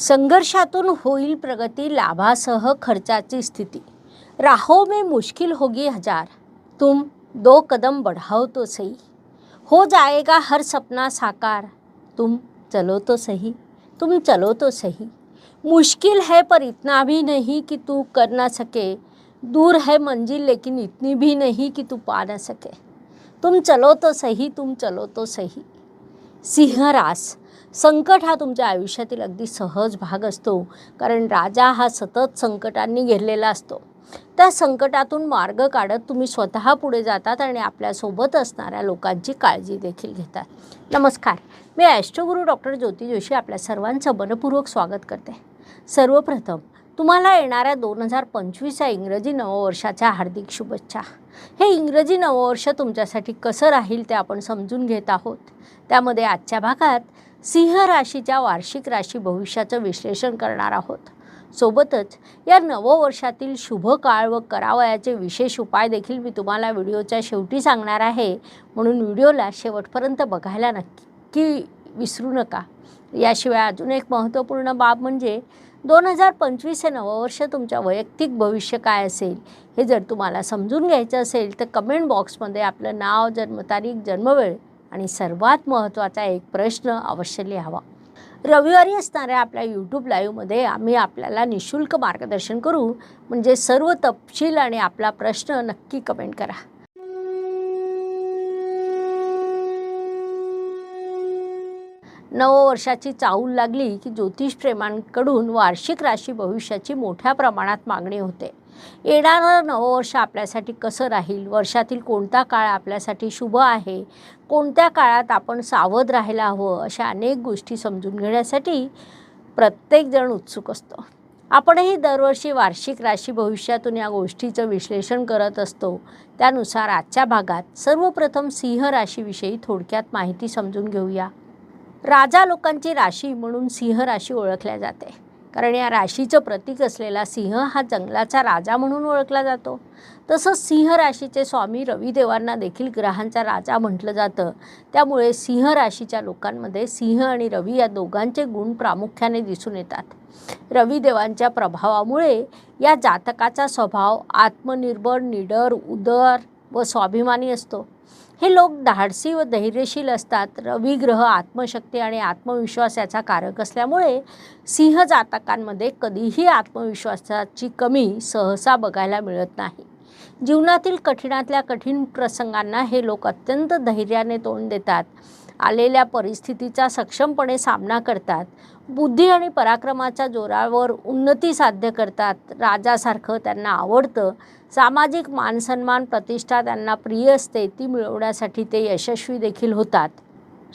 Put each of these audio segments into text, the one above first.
संघर्षातून होईल प्रगती लाभासह खर्चाची स्थिती. राहो में मुश्किल होगी हज़ार. तुम दो कदम बढ़ाओ तो सही. हो जाएगा हर सपना साकार. तुम चलो तो सही. तुम चलो तो सही. मुश्किल है पर इतना भी नहीं कि तू कर ना सके. दूर है मंजिल लेकिन इतनी भी नहीं कि तू पा ना सके. तुम चलो तो सही, तुम चलो तो सही. सिंह सिंहरास संकट हा तुमच्या आयुष्यातील अगदी सहज भाग असतो. कारण राजा हा सतत संकटांनी घेरलेला असतो. त्या संकटातून मार्ग काढत तुम्ही स्वतः पुढे जातात आणि आपल्यासोबत असणाऱ्या लोकांची काळजी देखील घेतात. नमस्कार. मी ॲस्ट्रोगुरू डॉक्टर ज्योती जोशी आपल्या सर्वांचं मनपूर्वक स्वागत करते. सर्वप्रथम तुम्हाला येणाऱ्या दोन हजार पंचवीस या इंग्रजी नववर्षाच्या हार्दिक शुभेच्छा. हे इंग्रजी नववर्ष तुमच्यासाठी कसं राहील ते आपण समजून घेत आहोत. त्यामध्ये आजच्या भागात सिंह राशीच्या वार्षिक राशी भविष्याचं विश्लेषण करणार आहोत. सोबतच या नववर्षातील शुभ काळ व करावयाचे विशेष उपाय देखील मी तुम्हाला व्हिडिओच्या शेवटी सांगणार आहे. म्हणून व्हिडिओला शेवटपर्यंत बघायला नक्की विसरू नका. याशिवाय अजून एक महत्त्वपूर्ण बाब म्हणजे दोन हजार पंचवीस हे नववर्ष तुमच्या वैयक्तिक भविष्य काय असेल हे जर तुम्हाला समजून घ्यायचं असेल तर कमेंट बॉक्समध्ये आपलं नाव जन्मतारीख जन्मवेळ आणि सर्वात महत्त्वाचा एक प्रश्न अवश्य लिहावा. रविवारी असणाऱ्या आपल्या यूट्यूब लाईव्हमध्ये आम्ही आपल्याला निशुल्क मार्गदर्शन करू. म्हणजे सर्व तपशील आणि आपला प्रश्न नक्की कमेंट करा. नववर्षाची चाहूल लागली की ज्योतिष प्रेमांकडून वार्षिक राशी भविष्याची मोठ्या प्रमाणात मागणी होते. येणारं नववर्ष आपल्यासाठी कसं राहील? वर्षातील कोणता काळ आपल्यासाठी शुभ आहे? कोणत्या काळात आपण सावध राहायला हवं? अशा अनेक गोष्टी समजून घेण्यासाठी प्रत्येकजण उत्सुक असतो. आपणही दरवर्षी वार्षिक राशी भविष्यातून या गोष्टीचं विश्लेषण करत असतो. त्यानुसार आजच्या भागात सर्वप्रथम सिंह राशीविषयी थोडक्यात माहिती समजून घेऊया. राजा लोकांची राशी म्हणून सिंह राशी ओळखल्या जाते. कारण या राशीचं प्रतीक असलेला सिंह हा जंगलाचा राजा म्हणून ओळखला जातो. तसंच सिंह राशीचे स्वामी रविदेवांना देखील ग्रहांचा राजा म्हटलं जातं. त्यामुळे सिंह राशीच्या लोकांमध्ये सिंह आणि रवी या दोघांचे गुण प्रामुख्याने दिसून येतात. रविदेवांच्या प्रभावामुळे या जातकाचा स्वभाव आत्मनिर्भर निडर उदर व स्वाभिमानी असतो. हे लोक धाडसी व धैर्यशील असतात. रविग्रह आत्मशक्ती आणि आत्मविश्वास याचा कारक असल्यामुळे सिंह जातकांमध्ये कधीही आत्मविश्वासाची कमी सहसा बघायला मिळत नाही. जीवनातील कठीणातल्या कठीण प्रसंगांना हे लोक अत्यंत धैर्याने तोंड देतात. आलेल्या परिस्थितीचा सक्षमपणे सामना करतात. बुद्धी आणि पराक्रमाच्या जोरावर उन्नती साध्य करतात. राजासारखं त्यांना आवडतं. सामाजिक मानसन्मान प्रतिष्ठा त्यांना प्रिय असते ती मिळवण्यासाठी ते यशस्वी देखील होतात.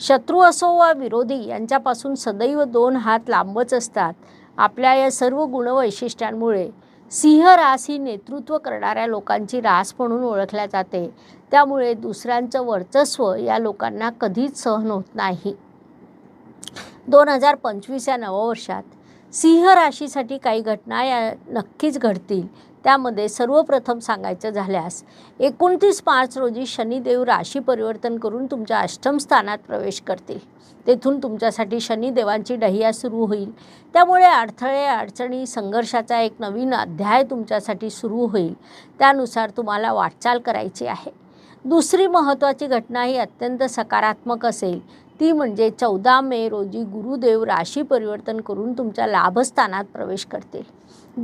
शत्रू असो वा विरोधी यांच्यापासून सदैव दोन हात लांबच असतात. आपल्या या सर्व गुणवैशिष्ट्यांमुळे सिंह रास ही नेतृत्व करणाऱ्या लोकांची रास म्हणून ओळखल्या जाते. त्यामुळे दुसऱ्यांचं वर्चस्व या लोकांना कधीच सहन होत नाही. दोन हजार पंचवीस या नववर्षात सिंह राशीसाठी काही घटना या नक्कीच घडतील. त्यामध्ये सर्वप्रथम सांगायचं झाल्यास एकोणतीस मार्च रोजी शनिदेव राशी परिवर्तन करून तुमच्या अष्टम स्थानात प्रवेश करतील. तेथून तुमच्यासाठी शनिदेवांची डहिया सुरू होईल. त्यामुळे अडथळे अडचणी संघर्षाचा एक नवीन अध्याय तुमच्यासाठी सुरू होईल. त्यानुसार तुम्हाला वाटचाल करायची आहे. दुसरी महत्त्वाची घटना ही अत्यंत सकारात्मक असेल. ती म्हणजे चौदा मे रोजी गुरुदेव राशी परिवर्तन करून तुमच्या लाभस्थानात प्रवेश करतील.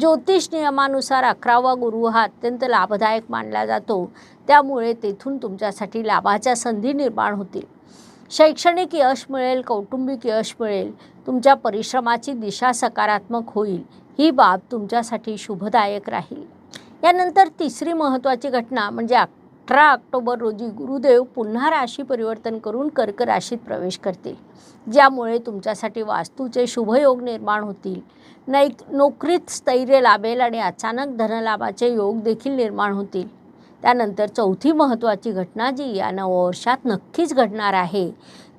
ज्योतिष नियमानुसार अकरावा गुरु हा अत्यंत लाभदायक मानला जातो. त्यामुळे तेथून तुमच्यासाठी लाभाच्या संधी निर्माण होतील. शैक्षणिक यश मिळेल कौटुंबिक यश मिळेल तुमच्या परिश्रमाची दिशा सकारात्मक होईल ही बाब तुमच्यासाठी शुभदायक राहील. यानंतर तिसरी महत्त्वाची घटना म्हणजे अठरा ऑक्टोबर रोजी गुरुदेव पुन्हा राशी परिवर्तन करून कर्क राशीत प्रवेश करतील ज्यामुळे तुमच्यासाठी वास्तूचे शुभयोग निर्माण होतील. नैक नोकरीत स्थैर्य लाभेल आणि अचानक धनलाभाचे योग देखील निर्माण होतील. त्यानंतर चौथी महत्त्वाची घटना जी या नववर्षात नक्कीच घडणार आहे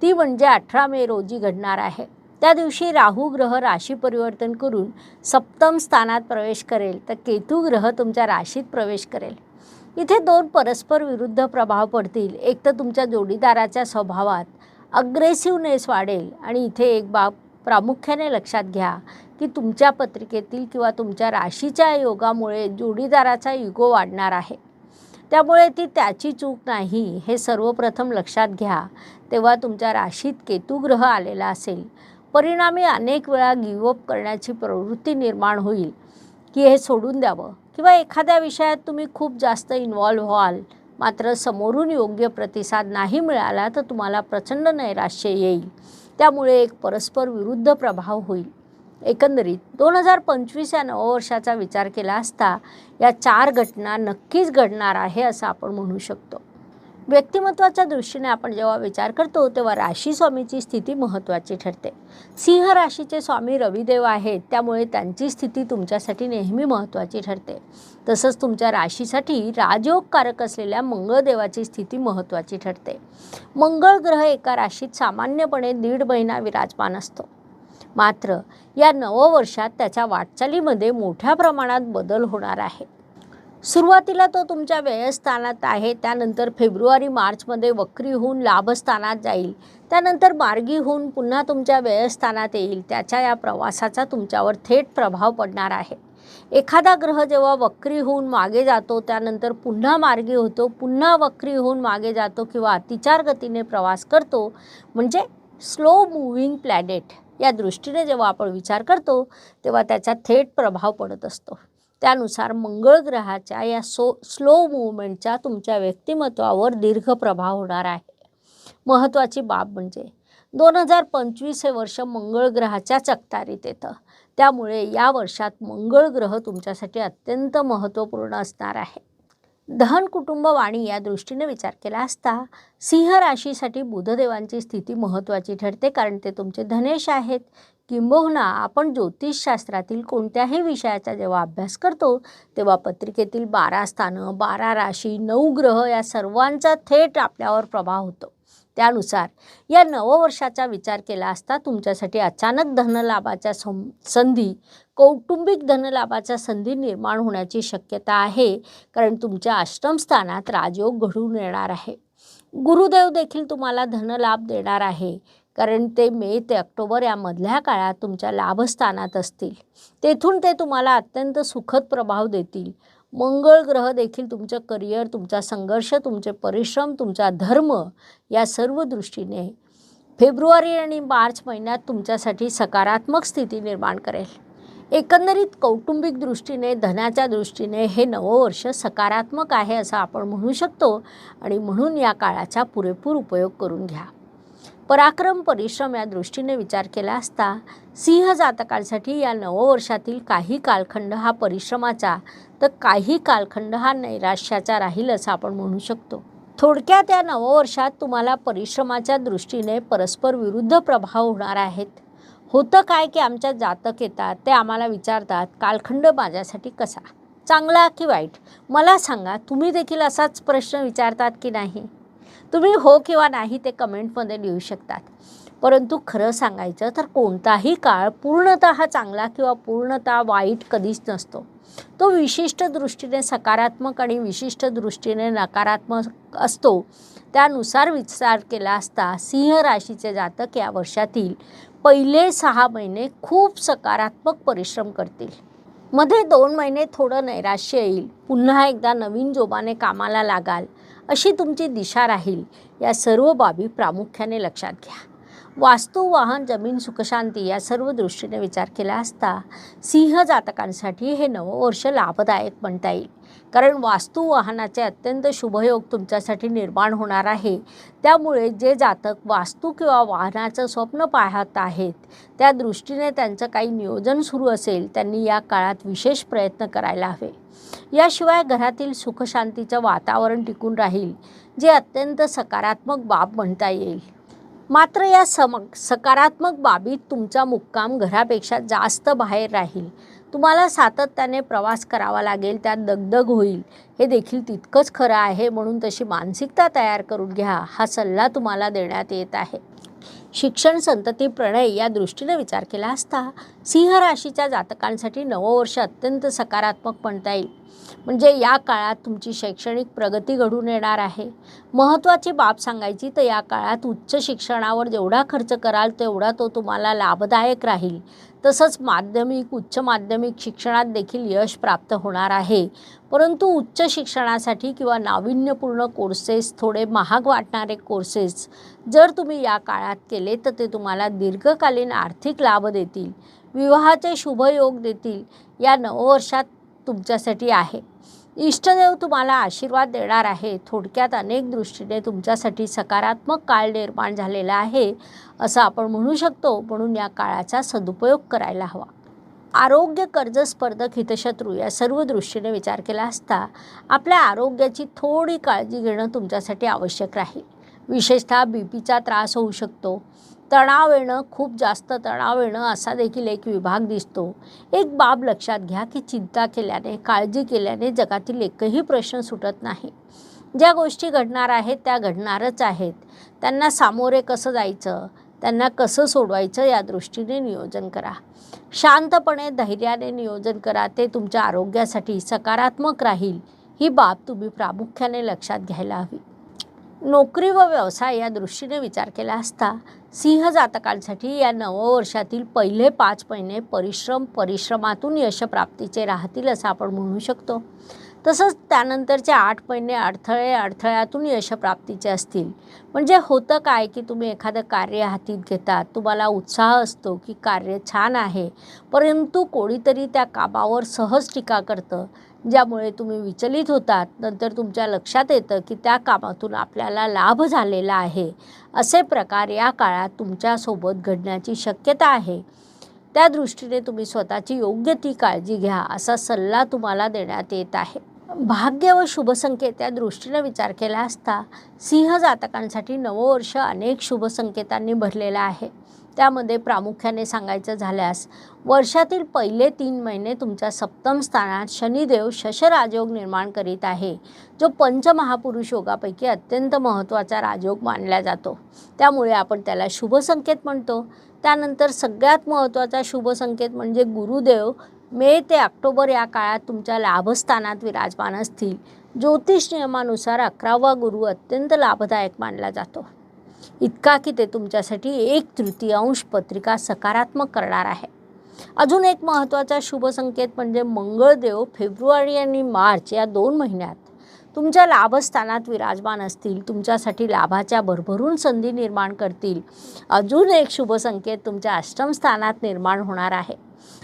ती म्हणजे अठरा मे रोजी घडणार आहे. त्या दिवशी राहू ग्रह राशी परिवर्तन करून सप्तम स्थानात प्रवेश करेल तर केतू ग्रह तुमच्या राशीत प्रवेश करेल. इथे दोन परस्पर विरुद्ध प्रभाव पडतील. एक तर तुमच्या जोडीदाराच्या स्वभावात अग्रेसिव्हनेस वाढेल आणि इथे एक बाब प्रामुख्याने लक्षात घ्या की तुमच्या पत्रिकेतील किंवा तुमच्या राशीच्या योगामुळे जोडीदाराचा युगो वाढणार आहे. त्यामुळे ती त्याची चूक नाही हे सर्वप्रथम लक्षात घ्या. तेव्हा तुमच्या राशीत केतुग्रह आलेला असेल. परिणामी अनेक वेळा गिवअप करण्याची प्रवृत्ती निर्माण होईल की हे सोडून द्यावं. किंवा एखाद्या विषयात तुम्ही खूप जास्त इन्व्हॉल्व्ह व्हाल मात्र समोरून योग्य प्रतिसाद नाही मिळाला तर तुम्हाला प्रचंड नैराश्य येईल. त्यामुळे एक परस्पर विरुद्ध प्रभाव होईल. एकंदरीत दोन हजार पंचवीस या नववर्षाचा विचार केला असता या चार घटना नक्कीच घडणार आहे असं आपण म्हणू शकतो. व्यक्तिमत्वाच्या दृष्टीने आपण जेव्हा विचार करतो तेव्हा राशी स्वामीची स्थिती महत्त्वाची ठरते. सिंह राशीचे स्वामी रविदेव आहेत त्यामुळे त्यांची स्थिती तुमच्यासाठी नेहमी महत्त्वाची ठरते. तसंच तुमच्या राशीसाठी राजयोगकारक असलेल्या मंगळदेवाची स्थिती महत्त्वाची ठरते. मंगळ ग्रह एका राशीत सामान्यपणे दीड महिना विराजमान असतो. मात्र या नववर्षात त्याच्या वाटचालीमध्ये मोठ्या प्रमाणात बदल होणार आहे. सुरुवातीला तो तुमच्या व्ययस्थानात आहे त्यानंतर फेब्रुवारी मार्चमध्ये वक्री होऊन लाभस्थानात जाईल. त्यानंतर मार्गी होऊन पुन्हा तुमच्या व्ययस्थानात येईल. त्याच्या या प्रवासाचा तुमच्यावर थेट प्रभाव पडणार आहे. एखादा ग्रह जेव्हा वक्री होऊन मागे जातो त्यानंतर पुन्हा मार्गी होतो पुन्हा वक्री होऊन मागे जातो किंवा अतिचार गतीने प्रवास करतो म्हणजे स्लो मूव्हिंग प्लॅनेट या दृष्टीने जेव्हा आपण विचार करतो तेव्हा त्याचा थेट प्रभाव पडत असतो. त्यानुसार मंगळ ग्रहाच्या या सो स्लो मुवमेंटचा तुमच्या व्यक्तिमत्वावर दीर्घ प्रभाव होणार आहे. महत्त्वाची बाब म्हणजे दोन हजार पंचवीस हे वर्ष मंगळ ग्रहाच्या चकतारीत येतं. त्यामुळे या वर्षात मंगळ ग्रह तुमच्यासाठी अत्यंत महत्त्वपूर्ण असणार आहे. दहन कुटुंब वाणी या दृष्टीने विचार केला असता सिंह राशीसाठी बुधदेवांची स्थिती महत्त्वाची ठरते कारण ते तुमचे धनेश आहेत. किंबहुना आपण ज्योतिषशास्त्रातील कोणत्याही विषयाचा जेव्हा अभ्यास करतो तेव्हा पत्रिकेतील बारा स्थानं बारा राशी नऊ ग्रह या सर्वांचा थेट आपल्यावर प्रभाव होतो. त्यानुसार या नववर्षाचा विचार केला असता तुमच्यासाठी अचानक धनलाभाच्या सं संधी कौटुंबिक धनलाभाच्या संधी निर्माण होण्याची शक्यता आहे कारण तुमच्या अष्टमस्थानात राजयोग घडून येणार आहे. गुरुदेव देखील तुम्हाला धनलाभ देणार आहे. कारण ते मे ते ऑक्टोबर या मधल्या काळात तुमच्या लाभस्थानात असतील. तेथून ते तुम्हाला अत्यंत सुखद प्रभाव देतील. मंगळ ग्रह देखील तुमचं करिअर तुमचा संघर्ष तुमचे परिश्रम तुमचा धर्म या सर्व दृष्टीने फेब्रुवारी आणि मार्च महिन्यात तुमच्यासाठी सकारात्मक स्थिती निर्माण करेल. एकंदरीत कौटुंबिक दृष्टीने धनाच्या दृष्टीने हे नववर्ष सकारात्मक आहे असं आपण म्हणू शकतो आणि म्हणून या काळाचा पुरेपूर उपयोग करून घ्या. पराक्रम परिश्रम या दृष्टीने विचार केला असता सिंह जातकांसाठी या नववर्षातील काही कालखंड हा परिश्रमाचा तर काही कालखंड हा नैराश्याचा राहील असं आपण म्हणू शकतो. थोडक्यात या नववर्षात तुम्हाला परिश्रमाच्या दृष्टीने परस्पर विरुद्ध प्रभाव होणार आहेत. होतं काय की आमच्या जातक येतात ते आम्हाला विचारतात कालखंड माझ्यासाठी कसा? चांगला की वाईट? मला सांगा तुम्ही देखील असाच प्रश्न विचारतात की नाही? तुम्ही हो किंवा नाही ते कमेंटमध्ये लिहू शकतात. परंतु खरं सांगायचं तर कोणताही काळ पूर्णतः चांगला किंवा पूर्णतः वाईट कधीच नसतो. तो विशिष्ट दृष्टीने सकारात्मक आणि विशिष्ट दृष्टीने नकारात्मक असतो. त्यानुसार विचार केला असता सिंह राशीचे जातक या वर्षातील पहिले सहा महिने खूप सकारात्मक परिश्रम करतील. मध्ये दोन महिने थोडं नैराश्य येईल. पुन्हा एकदा नवीन जोमाने कामाला लागाल. अशी तुमची दिशा राहील. या सर्व बाबी प्रामुख्याने लक्षात घ्या. वास्तू वाहन जमीन सुखशांती या सर्व दृष्टीने विचार केला असता सिंह जातकांसाठी हे नववर्ष लाभदायक म्हणता येईल. कारण वास्तू वाहनाचे अत्यंत शुभयोग तुमच्यासाठी निर्माण होणार आहे. त्यामुळे जे जातक वास्तू किंवा वाहनाचं स्वप्न पाहत आहेत त्या दृष्टीने त्यांचं काही नियोजन सुरू असेल त्यांनी या काळात विशेष प्रयत्न करायला हवे. याशिवाय घरातील सुखशांतीचं वातावरण टिकून राहील जे अत्यंत सकारात्मक बाब म्हणता येईल. मात्र या सम सकारात्मक बाबीत तुमचा मुक्काम घरापेक्षा जास्त बाहेर राहील. तुम्हाला सातत्याने प्रवास करावा लागेल त्यात दगदग होईल. हे देखील तितकंच खरं आहे म्हणून तशी मानसिकता तयार करून घ्या. हा सल्ला तुम्हाला देण्यात येत आहे. शिक्षण संतती प्रणय या दृष्टीने विचार केला असता सिंह राशीच्या जातकांसाठी नववर्ष अत्यंत सकारात्मक म्हणता येईल. म्हणजे या काळात तुमची शैक्षणिक प्रगती घडून येणार आहे. महत्त्वाची बाब सांगायची तर या काळात उच्च शिक्षणावर जेवढा खर्च कराल तेवढा तो तुम्हाला लाभदायक राहील. तसंच माध्यमिक उच्च माध्यमिक शिक्षणात देखील यश प्राप्त होणार आहे. परंतु उच्च शिक्षणासाठी किंवा नाविन्यपूर्ण कोर्सेस थोडे महाग वाटणारे कोर्सेस जर तुम्ही या काळात केले तर ते तुम्हाला दीर्घकालीन आर्थिक लाभ देतील. विवाहाचे शुभयोग देतील. या नववर्षात तुमच्यासाठी आहे. इष्टदेव तुम्हाला आशीर्वाद देणार आहे. थोडक्यात अनेक दृष्टीने तुमच्यासाठी सकारात्मक काळ निर्माण झालेला आहे असं आपण म्हणू शकतो. म्हणून या काळाचा सदुपयोग करायला हवा. आरोग्य कर्ज स्पर्धक हितशत्रू या सर्व दृष्टीने विचार केला असता आपल्या आरोग्याची थोडी काळजी घेणं तुमच्यासाठी आवश्यक राहील. विशेषतः बी पीचा त्रास होऊ शकतो. तणाव येणं खूप जास्त तणाव येणं असा देखील एक विभाग दिसतो. एक बाब लक्षात घ्या की चिंता केल्याने काळजी केल्याने जगातील एकही प्रश्न सुटत नाही. ज्या गोष्टी घडणार आहेत त्या घडणारच आहेत. त्यांना सामोरे कसं जायचं? त्यांना कसं सोडवायचं? या दृष्टीने नियोजन करा. शांतपणे धैर्याने नियोजन करा. ते तुमच्या आरोग्यासाठी सकारात्मक राहील. ही बाब तुम्ही प्रामुख्याने लक्षात घ्यायला हवी. नोकरी व व्यवसाय या दृष्टीने विचार केला असता सिंह जातकांसाठी या नववर्षातील पहिले पाच महिने परिश्रम परिश्रमातून यशप्राप्तीचे राहतील असं आपण म्हणू शकतो. तसंच त्यानंतरचे आठ महिने अडथळे अडथळ्यातून यशप्राप्तीचे असतील. म्हणजे होतं काय की तुम्ही एखादं कार्य हातीत घेतात तुम्हाला उत्साह असतो की कार्य छान आहे परंतु कोणीतरी त्या कामावर सहज टीका करतं ज्यामुळे तुम्ही विचलित होतात. नंतर तुमच्या लक्षात येतं की त्या कामातून आपल्याला लाभ झालेला आहे. असे प्रकार या काळात तुमच्यासोबत घडण्याची शक्यता आहे. त्या दृष्टीने तुम्ही स्वतःची योग्य ती काळजी घ्या असा सल्ला तुम्हाला देण्यात येत आहे. भाग्य व शुभसंकेत या दृष्टीने विचार केला असता सिंह जातकांसाठी नववर्ष अनेक शुभसंकेतांनी भरलेलं आहे. त्यामध्ये प्रामुख्याने सांगायचं झाल्यास वर्षातील पहिले तीन महिने तुमच्या सप्तम स्थानात शनिदेव शशराजयोग निर्माण करीत आहे जो पंचमहापुरुष योगापैकी अत्यंत महत्त्वाचा राजयोग मानला जातो. त्यामुळे आपण त्याला शुभसंकेत म्हणतो. त्यानंतर सगळ्यात महत्त्वाचा शुभसंकेत म्हणजे गुरुदेव मे ते ऑक्टोबर या काळात तुमच्या लाभस्थानात विराजमान असतील. ज्योतिष नियमानुसार अकरावा गुरु अत्यंत लाभदायक मानला जातो. इतका की ते तुमच्यासाठी एक तृतीयांश पत्रिका सकारात्मक करणार आहे. अजून एक महत्त्वाचा शुभ संकेत म्हणजे मंगळदेव फेब्रुवारी आणि मार्च या दोन महिन्यात तुमच्या लाभस्थानात विराजमान असतील तुमच्यासाठी लाभाच्या भरभरून संधी निर्माण करतील. अजून एक शुभ संकेत तुमच्या अष्टमस्थानात निर्माण होणार आहे.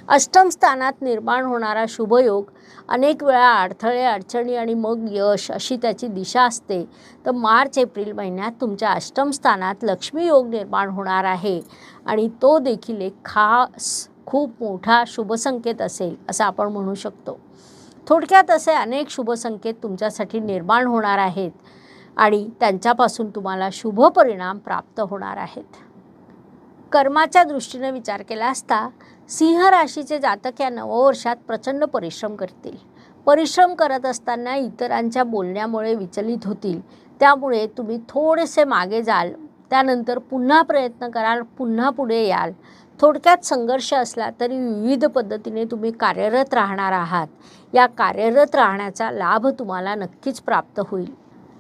अष्टम स्थानात निर्माण होणारा शुभयोग अनेक वेळा अडथळे अडचणी आणि मग यश अशी त्याची दिशा असते. तर मार्च एप्रिल महिन्यात तुमच्या अष्टमस्थानात लक्ष्मीयोग निर्माण होणार आहे आणि तो देखील एक खास खूप मोठा शुभसंकेत असेल असं आपण म्हणू शकतो. थोडक्यात असे अनेक शुभसंकेत तुमच्यासाठी निर्माण होणार आहेत आणि त्यांच्यापासून तुम्हाला शुभ परिणाम प्राप्त होणार आहेत. कर्माच्या दृष्टीने विचार केला असता सिंह राशीचे जातक या नववर्षात प्रचंड परिश्रम करतील. परिश्रम करत असताना इतरांच्या बोलण्यामुळे विचलित होतील. त्यामुळे तुम्ही थोडेसे मागे जाल. त्यानंतर पुन्हा प्रयत्न कराल पुन्हा पुढे याल. थोडक्यात संघर्ष असला तरी विविध पद्धतीने तुम्ही कार्यरत राहणार आहात. या कार्यरत राहण्याचा लाभ तुम्हाला नक्कीच प्राप्त होईल.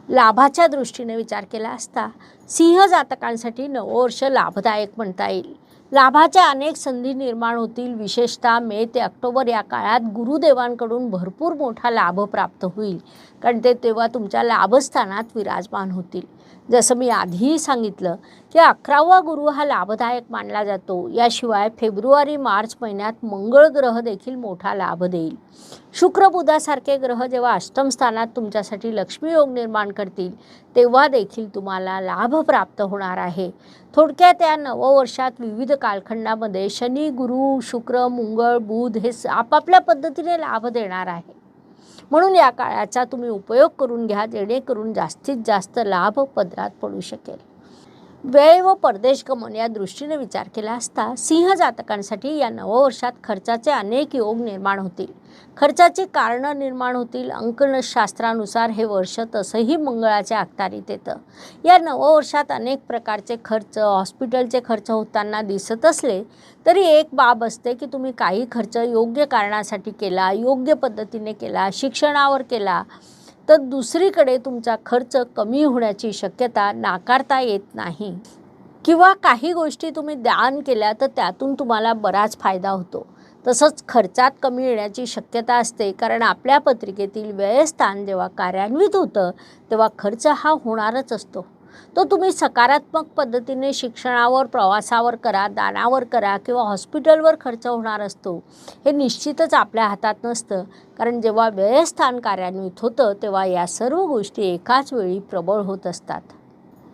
लाभाच्या दृष्टीने विचार केला असता सिंह जातकांसाठी नववर्ष लाभदायक म्हणता येईल. लाभाच्या अनेक संधी निर्माण होतील. विशेषतः मे ते ऑक्टोबर या काळात गुरुदेवांकडून भरपूर मोठा लाभ प्राप्त होईल. कारण ते तेव्हा तुमच्या लाभस्थानात विराजमान होतील. जसं मी आधीही सांगितलं की अकरावा गुरु हा लाभदायक मानला जातो. याशिवाय फेब्रुवारी मार्च महिन्यात मंगळ ग्रह देखील मोठा लाभ देईल. शुक्र बुधासारखे ग्रह जेव्हा अष्टम स्थानात तुमच्यासाठी लक्ष्मी योग निर्माण करतील तेव्हा देखील तुम्हाला लाभ प्राप्त होणार आहे. थोडक्यात या नववर्षात विविध कालखंडामध्ये शनी गुरु शुक्र मंगळ बुध हे आपापल्या पद्धतीने लाभ देणार आहे. म्हणून या काळाचा तुम्ही उपयोग करून घ्या जेणेकरून जास्तीत जास्त लाभ पदरात पडू शकेल. वेळ व परदेश गमन या दृष्टीने विचार केला असता सिंह जातकांसाठी या नववर्षात खर्चाचे अनेक योग निर्माण होतील. खर्चाची कारणं निर्माण होतील. अंकणशास्त्रानुसार हे वर्ष तसंही मंगळाच्या अखतारीत येतं. या नववर्षात अनेक प्रकारचे खर्च हॉस्पिटलचे खर्च होताना दिसत असले तरी एक बाब असते की तुम्ही काही खर्च योग्य कारणासाठी केला योग्य पद्धतीने केला शिक्षणावर केला तर दुसरीकडे तुमचा खर्च कमी होण्याची शक्यता नाकारता येत नाही. किंवा काही गोष्टी तुम्ही दान केल्या तर त्यातून तुम्हाला बराच फायदा होतो. तसंच खर्चात कमी येण्याची शक्यता असते कारण आपल्या पत्रिकेतील व्ययस्थान जेव्हा कार्यान्वित होतं तेव्हा खर्च हा होणारच असतो. तो तुम्ही सकारात्मक पद्धतीने शिक्षणावर प्रवासावर करा दानावर करा किंवा हॉस्पिटलवर खर्च होणार असतो हे निश्चितच आपल्या हातात नसतं. कारण जेव्हा व्ययस्थान कार्यान्वित होतं तेव्हा या सर्व गोष्टी एकाच वेळी प्रबळ होत असतात.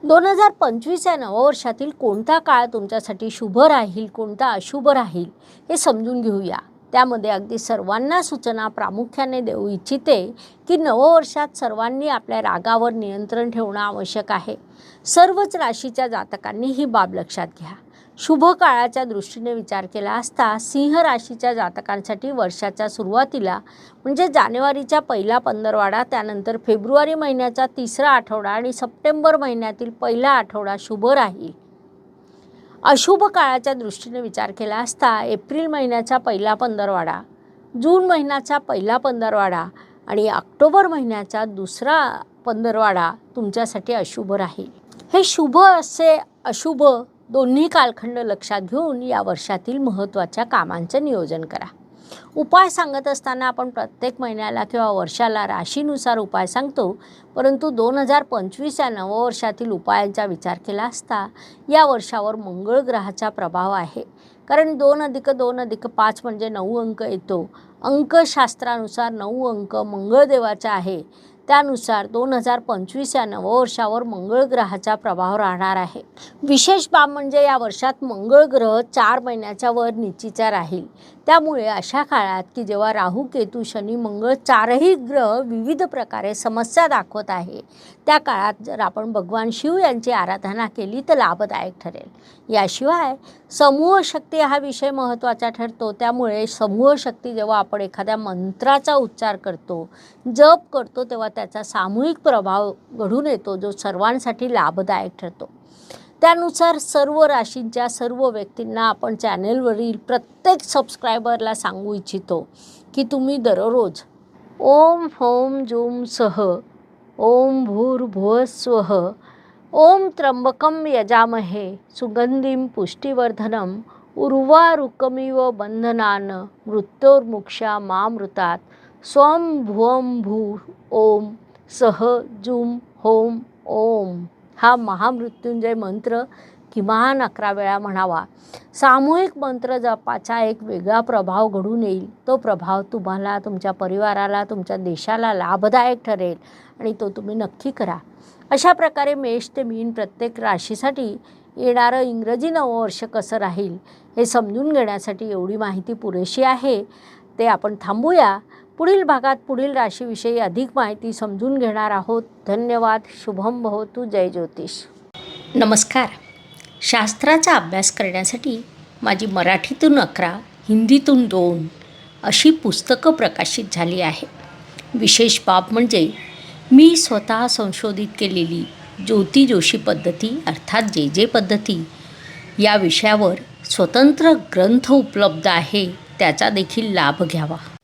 दोन हजार पंचवीस या नववर्षातील कोणता काळ तुमच्यासाठी शुभ राहील कोणता अशुभ राहील हे समजून घेऊया. त्यामध्ये अगदी सर्वांना सूचना प्रामुख्याने देऊ इच्छिते की नववर्षात सर्वांनी आपल्या रागावर नियंत्रण ठेवणं आवश्यक आहे. सर्वच राशीच्या जातकांनी ही बाब लक्षात घ्या. शुभ काळाच्या दृष्टीने विचार केला असता सिंह राशीच्या जातकांसाठी वर्षाच्या सुरुवातीला म्हणजे जानेवारीच्या पहिला पंधरवाडा त्यानंतर फेब्रुवारी महिन्याचा तिसरा आठवडा आणि सप्टेंबर महिन्यातील पहिला आठवडा शुभ राहील. अशुभ काळाच्या दृष्टीने विचार केला असता एप्रिल महिन्याचा पहिला पंधरवाडा जून महिन्याचा पहिला पंधरवाडा आणि ऑक्टोबर महिन्याचा दुसरा पंधरवाडा तुमच्यासाठी अशुभ राहील. हे शुभ असे अशुभ दोन्ही कालखंड लक्षात घेऊन या वर्षातील महत्त्वाच्या कामांचं नियोजन करा. उपाय सांगत असताना आपण प्रत्येक महिन्याला किंवा वर्षाला राशीनुसार उपाय सांगतो. परंतु दोन हजार पंचवीस या नववर्षातील उपायांचा विचार केला असता या वर्षावर मंगळ ग्रहाचा प्रभाव आहे. कारण दोन अधिक दोन अधिक पाच म्हणजे नऊ अंक येतो. अंकशास्त्रानुसार नऊ अंक मंगळदेवाचा आहे. त्यानुसार दोन हजार पंचवीस या नववर्षावर मंगळ ग्रहाचा प्रभाव राहणार आहे. विशेष बाब म्हणजे या वर्षात मंगळ ग्रह चार महिन्याच्या वर निचीचा राहील. त्यामुळे अशा काळात की जेव्हा राहू केतू शनी मंगळ चारही ग्रह विविध प्रकारे समस्या दाखवत आहे त्या काळात जर आपण भगवान शिव यांची आराधना केली तर लाभदायक ठरेल. याशिवाय समूह शक्ती हा विषय महत्त्वाचा ठरतो. त्यामुळे समूह शक्ती जेव्हा आपण एखाद्या मंत्राचा उच्चार करतो जप करतो तेव्हा त्याचा सामूहिक प्रभाव घडून येतो जो सर्वांसाठी लाभदायक ठरतो. त्यानुसार सर्व राशींच्या सर्व व्यक्तींना आपण चॅनेलवरील प्रत्येक सबस्क्रायबरला सांगू इच्छितो की तुम्ही दररोज ओम होम जूम सह ओम भूर्भुवः स्वः ओम त्र्यंबकम यजामहे सुगंधीम पुष्टिवर्धनम उर्वारुकमिव बंधनान मृत्योर्मुक्षा मामृतात स्वम भुवम भू ओम सह जुम होम ओम। हा महामृत्युंजय मंत्र किमान अकरा वेळा म्हणावा. सामूहिक मंत्र जपाचा एक वेगळा प्रभाव घडून येईल. तो प्रभाव तुम्हाला तुमच्या परिवाराला तुमच्या देशाला लाभदायक ठरेल आणि तो तुम्ही नक्की करा. अशा प्रकारे मेष ते मीन प्रत्येक राशीसाठी येणारं इंग्रजी नववर्ष कसं राहील हे समजून घेण्यासाठी एवढी माहिती पुरेशी आहे. ते आपण थांबूया. पुढील भागात पुढील राशीविषयी अधिक माहिती समजून घेणार आहोत. धन्यवाद. शुभम भवतु जय ज्योतिष. नमस्कार. शास्त्राचा अभ्यास करण्यासाठी माझी मराठीतून अकरा हिंदीतून दोन अशी पुस्तकं प्रकाशित झाली आहे विशेष बाब म्हणजे मी स्वतः संशोधित केलेली ज्योती जोशी पद्धती अर्थात जे जे पद्धती या विषयावर स्वतंत्र ग्रंथ उपलब्ध आहे त्याचा देखील लाभ घ्यावा.